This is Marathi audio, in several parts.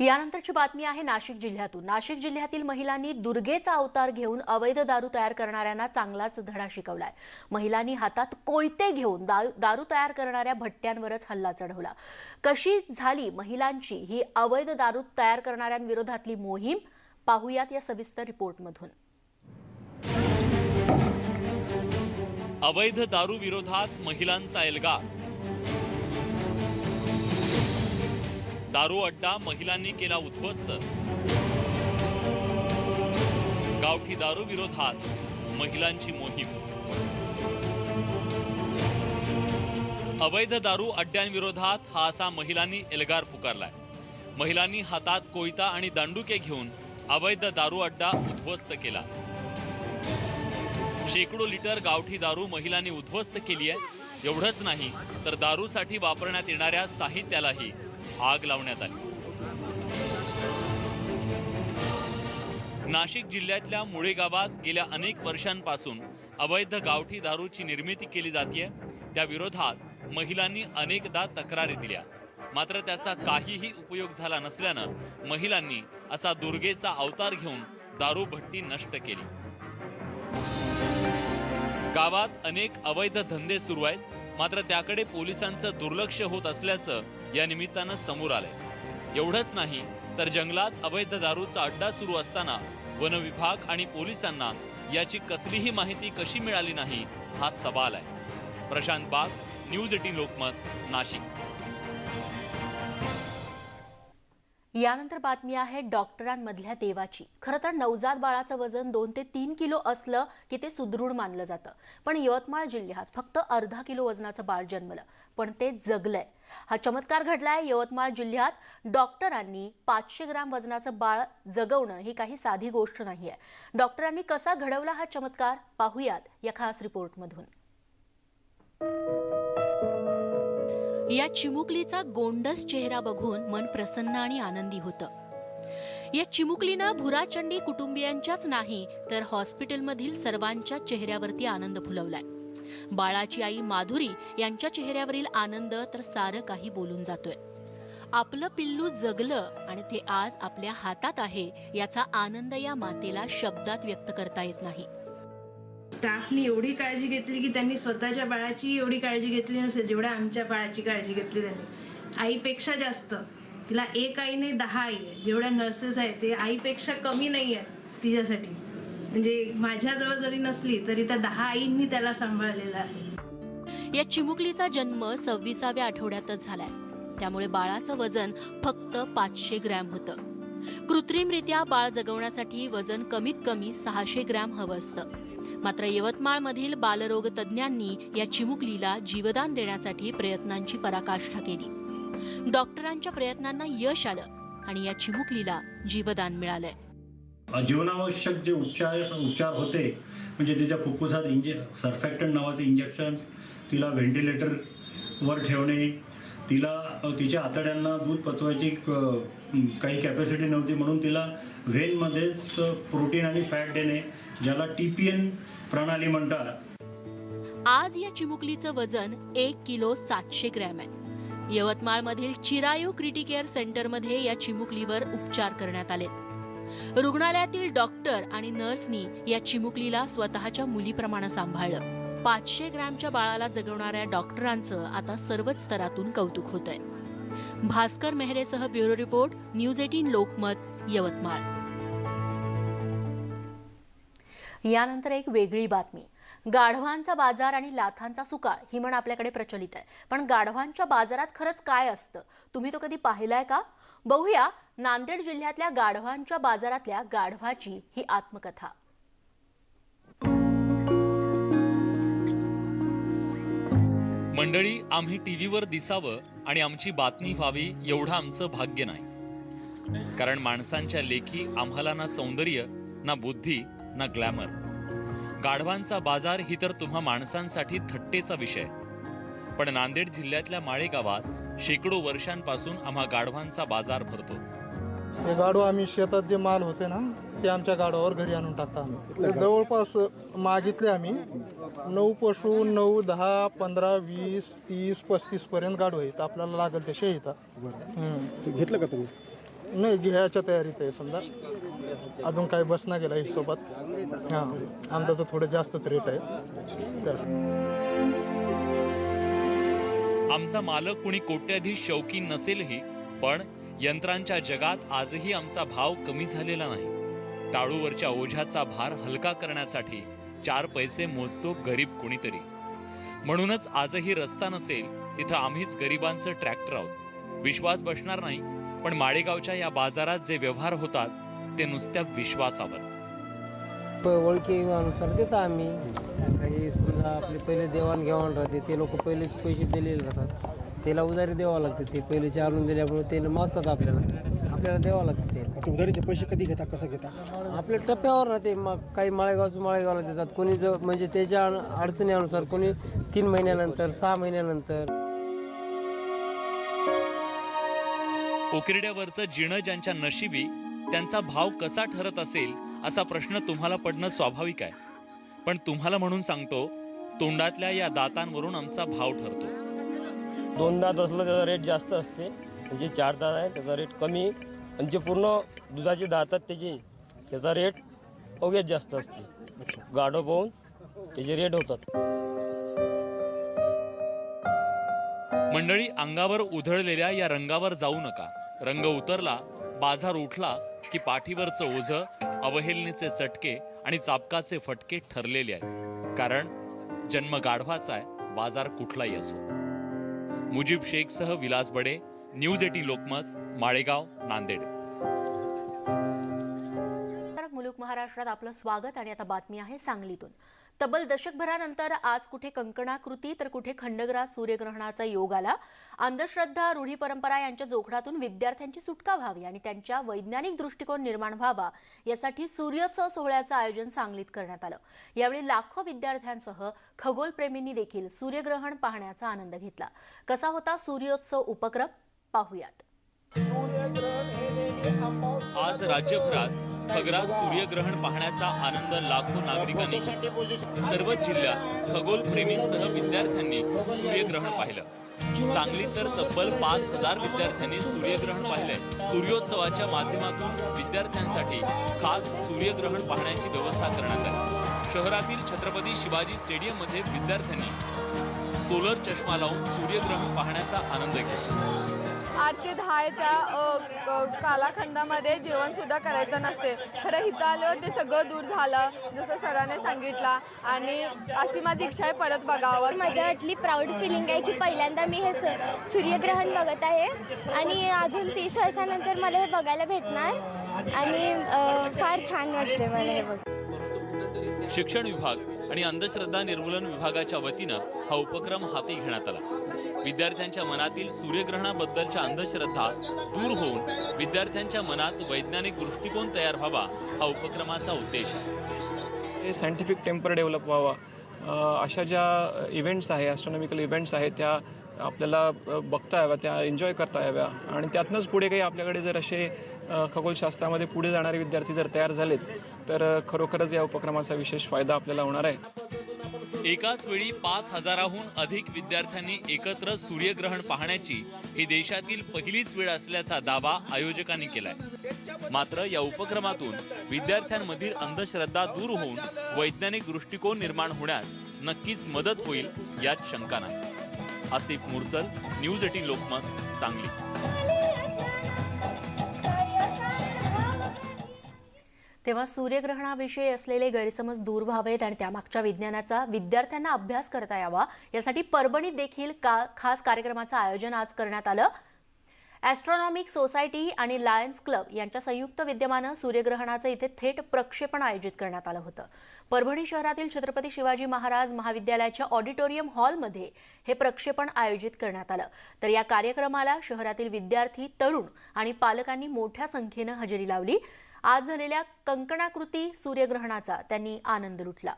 यानंतरची बातमी आहे नाशिक जिल्ह्यातून. नाशिक जिल्ह्यातील महिलांनी दुर्गेचा अवतार घेऊन अवैध दारू तयार करणाऱ्यांना चांगलाच धडा शिकवलाय. महिलांनी हातात कोयते घेऊन दारू तयार करणाऱ्या भट्ट्यांवरच हल्ला चढवला. कशी झाली महिलांची ही अवैध दारू तयार करणाऱ्यांविरोधातली मोहीम? पाहुयात या सविस्तर रिपोर्टमधून. अवैध दारू विरोधात महिलांचा एल्गार दारू अड्डा महिलांनी केला उद्ध्वस्त. गावठी दारू विरोधात महिलांची मोहीम. अवैध दारू अड्ड्यांविरोधात हा असा महिलांनी एल्गार पुकारलाय. महिलांनी हातात कोयता आणि दांडुके घेऊन अवैध दारू अड्डा उद्ध्वस्त केला. शेकडो लिटर गावठी दारू महिलांनी उद्ध्वस्त केली आहे एवढंच नाही तर दारूसाठी वापरण्यात येणाऱ्या साहित्यालाही आग लावण्यात आली. नाशिक जिल्ह्यातल्या मुळे गावात गेल्या अनेक वर्षांपासून अवैध गावठी दारूची निर्मिती केली जाते त्या विरोधात महिलांनी अनेकदा तक्रारी दिल्या. मात्र त्याचा काहीही उपयोग झाला नसल्यानं महिलांनी असा दुर्गेचा अवतार घेऊन दारू भट्टी नष्ट केली. गावात अनेक अवैध धंदे सुरू आहेत. मात्र त्याकडे पोलिसांचं दुर्लक्ष होत असल्याचं या निमित्तानं समोर आलंय. एवढंच नाही तर जंगलात अवैध दारूचा अड्डा सुरू असताना वन विभाग आणि पोलिसांना याची कसलीही माहिती कशी मिळाली नाही हा सवाल आहे. प्रशांत बाग न्यूज एटीन लोकमत नाशिक. यानंतर बातमी आहे डॉक्टरांमधल्या देवाची. खरं तर नवजात बाळाचं वजन दोन ते तीन किलो असलं की ते सुदृढ मानलं जातं. पण यवतमाळ जिल्ह्यात फक्त अर्धा किलो वजनाचं बाळ जन्मलं. पण ते जगलंय. हा चमत्कार घडलाय यवतमाळ जिल्ह्यात डॉक्टरांनी पाचशे ग्राम वजनाचं बाळ जगवणं ही काही साधी गोष्ट नाही आहे डॉक्टरांनी कसा घडवला हा चमत्कार पाहुयात या खास रिपोर्टमधून. या चिमुकलीचा गोंडस चेहरा बघून मन प्रसन्न आणि आनंदी होतं. या चिमुकलीनं भुराचंडी कुटुंबियांच्याच नाही तर हॉस्पिटलमधील सर्वांच्या चेहऱ्यावरती आनंद फुलवलाय. बाळाची आई माधुरी यांच्या चेहऱ्यावरील आनंद तर सारं काही बोलून जातोय. आपलं पिल्लू जगलं आणि ते आज आपल्या हातात आहे याचा आनंद या मातेला शब्दात व्यक्त करता येत नाही. स्टाफनी एवढी काळजी घेतली की त्यांनी स्वतःच्या बाळाची एवढी काळजी घेतली नसेल जेवढ्या आमच्या बाळाची काळजी घेतली त्यांनी. आईपेक्षा जास्त. तिला एक आई नाही दहा आई आहे. जेवढ्या नर्सेस आहेत ते आईपेक्षा कमी नाही आहेत तिच्यासाठी. म्हणजे माझ्याजवळ जरी नसली तरी त्या दहा आईंनी त्याला सांभाळलेलं आहे. या चिमुकलीचा जन्म सव्वीसाव्या आठवड्यातच झालाय. त्यामुळे बाळाचं वजन फक्त पाचशे ग्रॅम होतं. कृत्रिमरित्या बाळ जगवण्यासाठी वजन कमीत कमी सहाशे ग्रॅम हवं असतं. मात्र यवतमाळमधील बालरोग तज्ज्ञांनी या चिमुकलीला जीवदान देण्यासाठी प्रयत्नांची पराकाष्ठा केली. डॉक्टरांच्या प्रयत्नांना यश आलं आणि या चिमुकलीला जीवदान मिळालंय. जीवनावश्यक जे उपचार उपचार होते म्हणजे तिच्या फुफ्फुसात इंजे सर्फॅक्टन नावाचं इंजेक्शन तिला व्हेंटिलेटरवर ठेवणे तिला तिच्या आतड्यांना दूध पचवायची काही कॅपॅसिटी नव्हती म्हणून तिला व्हेनमध्येच प्रोटीन आणि फॅट देणे ज्याला टी पी एन प्रणाली म्हणतात. आज या चिमुकलीचं वजन एक किलो सातशे ग्रॅम आहे. यवतमाळमधील चिरायू क्रिटिकेअर सेंटरमध्ये या चिमुकलीवर उपचार करण्यात आले. रुग्णालयातील डॉक्टर आणि नर्सनी या चिमुकलीला स्वतःच्या मुलीप्रमाणे सांभाळलं. पाचशे ग्रॅमच्या बाळाला जगवणाऱ्या डॉक्टरांचं आता सर्वच स्तरातून कौतुक होत आहे Bhaskar मेहरेसह bureau report news eighteen Lokmat Yavatmal. यानंतर एक वेगळी बातमी. गाढवांचा बाजार आणि लाथांचा सुकाळ ही म्हण आपल्याकडे प्रचलित आहे. पण गाढवांच्या बाजारात खरंच काय असतं? तुम्ही तो कधी पाहिलाय का? बघूया नांदेड जिल्ह्यातल्या गाढवांच्या बाजारातल्या गाढवाची ही आत्मकथा. मंडळी आम्ही टीव्हीवर दिसावं आणि आमची बातमी व्हावी एवढं आमचं भाग्य नाही. कारण माणसांच्या लेखी आम्हाला ना सौंदर्य ना बुद्धी ना ग्लॅमर. गाढवांचा बाजार ही तर तुम्हा माणसांसाठी थट्टेचा विषय. पण नांदेड जिल्ह्यातल्या माळे गावात शेकडो वर्षांपासून आम्हा गाढवांचा बाजार भरतो. हे गाडो आम्ही शेतात जे माल होते ना ते आमच्या गाडवावर घरी आणून टाकतो आम्ही. जवळपास मागितले आम्ही नऊ पशु नऊ दहा पंधरा वीस तीस पस्तीस पर्यंत गाडो आहेत. आपल्याला लागेल तसे येतात ते घेतलं का तुम्ही? नाही घ्यायच्या तयारीत आहे समजा. अजून काही बस नाही गेला हिशोबात. हां आमदाचं थोडं जास्तच रेट आहे. आमचा मालक कुणी कोट्याधीश शौकीन नसेलही पण यंत्रांच्या जगात आजही आमचा भाव कमी झालेला नाही. टाळूवरच्या ओझ्याचा भार हलका करण्यासाठी चार पैसे मोजतो गरीब कुणीतरी. म्हणूनच आजही रस्ता नसेल तिथं आम्हीच गरिबांचं ट्रॅक्टर आहोत. विश्वास बसणार नाही पण माळेगावच्या या बाजारात जे व्यवहार होतात ते नुसत्या विश्वासावर. ओळखीनुसार देतो आम्ही. काही समजा आपले पहिले देवाणघेवाण राहते ते लोक पहिलेच पैसे दिलेले राहतात. त्याला उधारी द्यावं लागते ते पहिलेचे आणून दिल्यामुळे ते मागतात आपल्याला. आपल्याला द्यावं लागते. ते उधारीचे पैसे कधी घेता कसं घेता? आपल्या टप्प्यावर राहते मग काही माळेगावचं माळेगावला देतात कोणी जो म्हणजे त्याच्या अन- अडचणीनुसार कोणी तीन महिन्यानंतर सहा महिन्यानंतर. उकिरड्यावरचं जिणं ज्यांच्या नशिबी त्यांचा भाव कसा ठरत असेल असा प्रश्न तुम्हाला पडणं स्वाभाविक आहे. पण तुम्हाला म्हणून सांगतो तोंडातल्या या दातांवरून आमचा भाव ठरतो. दोन दात असलं त्याचा रेट जास्त असते म्हणजे चार दात आहे त्याचा रेट कमी. आणि जे पूर्ण दुधाचे दातात त्याचे त्याचा रेट अवघ्यात जास्त असते. गाढो पाहून त्याचे रेट होतात. मंडळी अंगावर उधळलेल्या या रंगावर जाऊ नका. रंग उतरला बाजार उठला की पाठीवरचं ओझ अवहेलनेचे चटके आणि चापकाचे फटके ठरलेले आहेत. कारण जन्म गाढवाचा आहे बाजार कुठलाही असो. मुजीब शेखसह विलास बडे न्यूज एटी लोकमत. माळेगाव नांदेड. मुलुक महाराष्ट्रात आपलं स्वागत आणि आता बातमी आहे सांगलीतून. तब्बल दशकभरानंतर आज कुठे कंकणाकृती तर कुठे खंडग्रास सूर्यग्रहणाचा योग आला? अंधश्रद्धा रूढी परंपरा यांच्या जोखडातून विद्यार्थ्यांची सुटका व्हावी आणि त्यांच्या वैज्ञानिक दृष्टिकोन निर्माण व्हावा यासाठी सूर्योत्सव सोहळ्याचं आयोजन सांगलीत करण्यात आलं. यावेळी लाखो विद्यार्थ्यांसह खगोलप्रेमींनी देखील सूर्यग्रहण पाहण्याचा आनंद घेतला. कसा होता सूर्योत्सव उपक्रम? पाहुयात. आज राज्यभरात खगरा सूर्यग्रहण पाहण्याचा आनंद लाखो नागरिकांनी सर्वच जिल्ह्यात खगोल प्रेमींसह विद्यार्थ्यांनी सूर्यग्रहण पाहिलं. सांगलीत तर तब्बल पाच हजार विद्यार्थ्यांनी सूर्यग्रहण पाहिलंय. सूर्योत्सवाच्या माध्यमातून विद्यार्थ्यांसाठी खास सूर्यग्रहण पाहण्याची व्यवस्था करण्यात आली. शहरातील छत्रपती शिवाजी स्टेडियममध्ये विद्यार्थ्यांनी सोलर चष्मा लावून सूर्यग्रहण पाहण्याचा आनंद घेतला. आठ ते दहा आहे त्या कालखंडामध्ये जेवण सुद्धा करायचं नसते. खरं इथं आल्यावर ते सगळं दूर झालं जसं सरांनी सांगितलं. आणि अशी माझी इच्छा आहे परत बघावं. माझ्या वाटली प्राऊड फिलिंग आहे की पहिल्यांदा मी हे सू सूर्यग्रहण बघत आहे. आणि अजून तीस वर्षानंतर मला हे बघायला भेटणार. आणि फार छान वाटते मला हे बघ शिक्षण विभाग आणि अंधश्रद्धा निर्मूलन विभागाच्या वतीनं हा उपक्रम हाती घेण्यात आला. विद्यार्थ्यांच्या मनातील सूर्यग्रहणाबद्दलच्या अंधश्रद्धा दूर होऊन विद्यार्थ्यांच्या मनात वैज्ञानिक दृष्टिकोन तयार व्हावा हा उपक्रमाचा उद्देश आहे. हे सायंटिफिक टेम्पर डेव्हलप व्हावा. अशा ज्या इव्हेंट्स आहे ॲस्ट्रॉनॉमिकल इव्हेंट्स आहेत त्या आपल्याला बघता याव्या त्या एन्जॉय करता याव्या. आणि त्यातनंच पुढे काही आपल्याकडे जर असे खगोलशास्त्रामध्ये पुढे जाणारे विद्यार्थी जर तयार झालेत तर खरोखरच या उपक्रमाचा विशेष फायदा आपल्याला होणार आहे. एकाच वेळी पाच हजाराहून अधिक विद्यार्थ्यांनी एकत्र सूर्यग्रहण पाहण्याची ही देशातील पहिलीच वेळ असल्याचा दावा आयोजकांनी केलाय. मात्र या उपक्रमातून विद्यार्थ्यांमधील अंधश्रद्धा दूर होऊन वैज्ञानिक दृष्टिकोन निर्माण होण्यास नक्कीच मदत होईल यात शंका नाही. Asif Mursal news eighteen Lokmat Sangli. तेव्हा सूर्यग्रहणाविषयी असलेले गैरसमज दूर व्हावेत आणि त्यामागच्या विज्ञानाचा विद्यार्थ्यांना अभ्यास करता यावा यासाठी परभणीत देखील का खास कार्यक्रमाचं आयोजन आज करण्यात आलं. ॲस्ट्रॉनॉमिक सोसायटी आणि लायन्स क्लब यांच्या संयुक्त विद्यमानं सूर्यग्रहणाचं इथे थेट प्रक्षेपण आयोजित करण्यात आलं होतं. परभणी शहरातील छत्रपती शिवाजी महाराज महाविद्यालयाच्या ऑडिटोरियम हॉलमध्ये हे प्रक्षेपण आयोजित करण्यात आलं. तर या कार्यक्रमाला शहरातील विद्यार्थी तरुण आणि पालकांनी मोठ्या संख्येनं हजेरी लावली. आज झालेल्या कंकणाकृती सूर्यग्रहणाचा त्यांनी आनंद लुटला.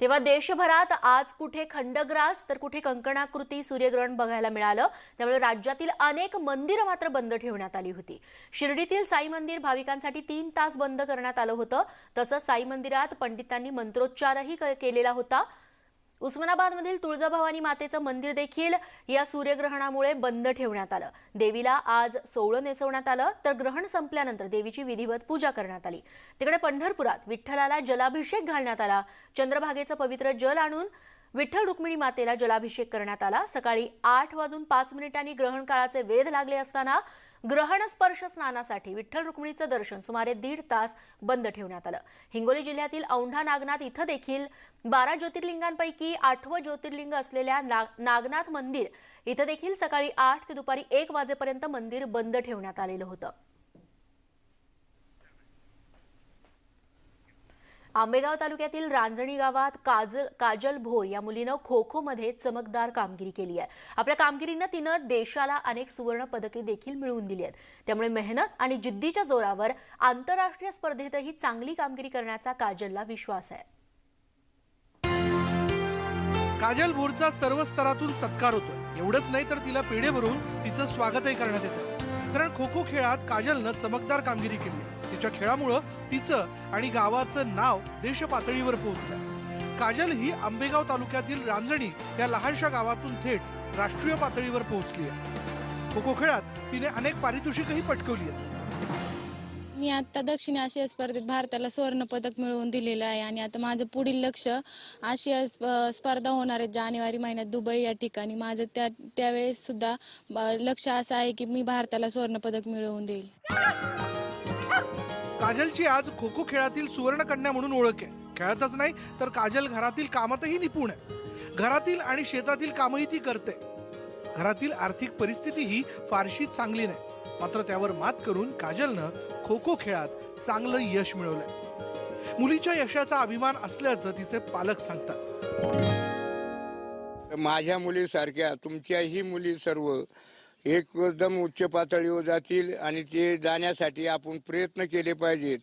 तेव्हा देशभरात आज कुठे खंडग्रास तर कुठे कंकणाकृती सूर्यग्रहण बघायला मिळालं त्यामुळे राज्यातील अनेक मंदिरं मात्र बंद ठेवण्यात आली होती. शिर्डीतील साई मंदिर भाविकांसाठी तीन तास बंद करण्यात आलं होतं. तसंच साई मंदिरात पंडितांनी मंत्रोच्चारही केलेला होता. उस्मानाबादमधील तुळजाभवानी मातेचं मंदिर देखील या सूर्यग्रहणामुळे बंद ठेवण्यात आलं. देवीला आज सोवळं नेसवण्यात आलं तर ग्रहण संपल्यानंतर देवीची विधिवत पूजा करण्यात आली. तिकडे पंढरपुरात विठ्ठलाला जलाभिषेक घालण्यात आला. चंद्रभागेचं पवित्र जल आणून विठ्ठल रुक्मिणी मातेला जलाभिषेक करण्यात आला. सकाळी आठ वाजून पाच मिनिटांनी ग्रहण काळाचे वेध लागले असताना ग्रहण स्पर्श स्नानासाठी विठ्ठल रुक्मिणीचं दर्शन सुमारे दीड तास बंद ठेवण्यात आलं. हिंगोली जिल्ह्यातील औंढा नागनाथ इथं देखील बारा ज्योतिर्लिंगांपैकी आठवं ज्योतिर्लिंग असलेल्या नाग नागनाथ मंदिर इथं देखील सकाळी आठ ते दुपारी एक वाजेपर्यंत मंदिर बंद ठेवण्यात आलेलं होतं. आंबेगाव तालुक्यातील रांजणी गावात काजल काजल भोर या मुलीनं खो खो मध्ये चमकदार कामगिरी केली आहे. आपल्या कामगिरीनं तिनं देशाला अनेक सुवर्ण पदके देखील मिळवून दिली आहेत. त्यामुळे मेहनत आणि जिद्दीच्या जोरावर आंतरराष्ट्रीय स्पर्धेतही चांगली कामगिरी करण्याचा काजलला विश्वास आहे. काजल भोरचा सर्व स्तरातून सत्कार होतोय. एवढंच नाही तर तिला पेढे भरून तिचं स्वागतही करण्यात येतं. कारण खो खो खेळात काजलनं चमकदार कामगिरी केली तिच्या खेळामुळं तिचं आणि गावाचं नाव देश पातळीवर पोहोचलं. काजल ही आंबेगाव तालुक्यातील रांजणी या लहानशा गावातून थेट राष्ट्रीय पातळीवर पोहोचली आहे. खो खो खेळात तिने अनेक पारितोषिकही पटकवली आहेत. मी आता दक्षिण आशिया स्पर्धेत भारताला सुवर्ण पदक मिळवून दिलेलं आहे आणि आता माझं पुढील लक्ष आशिया स्पर्धा होणार आहे जानेवारी महिन्यात दुबई या ठिकाणी. माझं त्या त्यावेळेस सुद्धा ब- लक्ष असं आहे की मी भारताला सुवर्ण पदक मिळवून देईल. काजलची आज खो खो खेळातील सुवर्णकन्या म्हणून ओळख आहे. खेळतच नाही तर काजल घरातील कामातही निपुण आहे. घरातील आणि शेतातील कामही ती करते. घरातील आर्थिक परिस्थितीही फारशी चांगली नाही. मात्र त्यावर मात करून काजलनं खो खो खेळात चांगलं यश मिळवलंय. मुलीच्या यशाचा अभिमान असल्याचं तिचे पालक सांगतात. माझ्या मुलीसारख्या तुमच्याही मुली सर्व एकदम उच्च पातळीवर जातील आणि ते जाण्यासाठी आपण प्रयत्न केले पाहिजेत.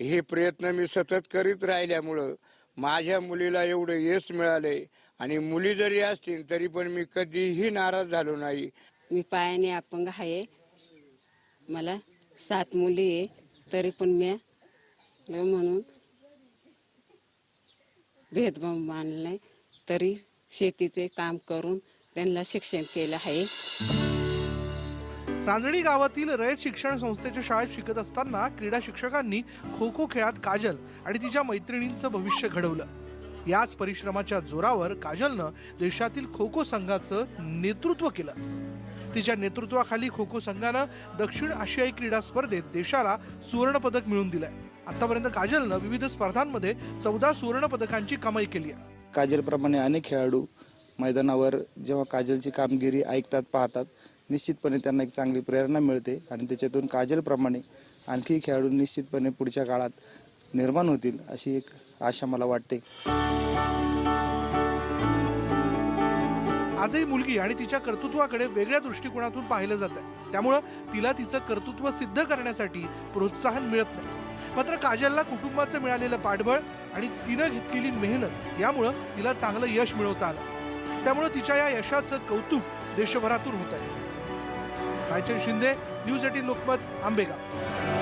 हे प्रयत्न मी सतत करीत राहिल्यामुळं माझ्या मुलीला एवढं यश मिळालंय आणि मुली जरी असतील तरी पण मी कधीही नाराज झालो नाही. मी पायाने अपंग आहे. मला सात मुली आहे तरी पण मी म्हणून भेदभाव मानलाय तरी शेतीचे काम करून त्यांना शिक्षण केलं आहे. रांजणी गावातील रयत शिक्षण संस्थेच्या शाळेत शिकत असताना क्रीडा शिक्षकांनी खो खो खेळात काजल आणि तिच्या मैत्रिणींचं भविष्य घडवलं. याच परिश्रमाच्या जोरावर काजलनं देशातील खो खो संघाचं नेतृत्व केलं. तिच्या नेतृत्वाखाली खो खो संघानं दक्षिण आशियाई क्रीडा स्पर्धेत देशाला सुवर्णपदक मिळवून दिलंय. आतापर्यंत काजलनं विविध स्पर्धांमध्ये चौदा सुवर्ण पदकांची कमाई केली आहे. काजलप्रमाणे अनेक खेळाडू मैदानावर जेव्हा काजलची कामगिरी ऐकतात पाहतात निश्चितपणे त्यांना एक चांगली प्रेरणा मिळते आणि त्याच्यातून काजलप्रमाणे आणखी खेळाडू निश्चितपणे पुढच्या काळात निर्माण होतील अशी एक आशा मला वाटते. आजही मुलगी आणि तिच्या कर्तृत्वाकडे वेगळ्या दृष्टिकोनातून पाहिलं जात आहे. त्यामुळं तिला तिचं कर्तृत्व सिद्ध करण्यासाठी प्रोत्साहन मिळत नाही. मात्र काजलला कुटुंबाचं मिळालेलं पाठबळ आणि तिनं घेतलेली मेहनत यामुळं तिला चांगलं यश मिळवता आलं. त्यामुळं तिच्या या यशाचं कौतुक देशभरातून होत आहे. Raichand Shinde news eighteen Lokmat Ambegaon.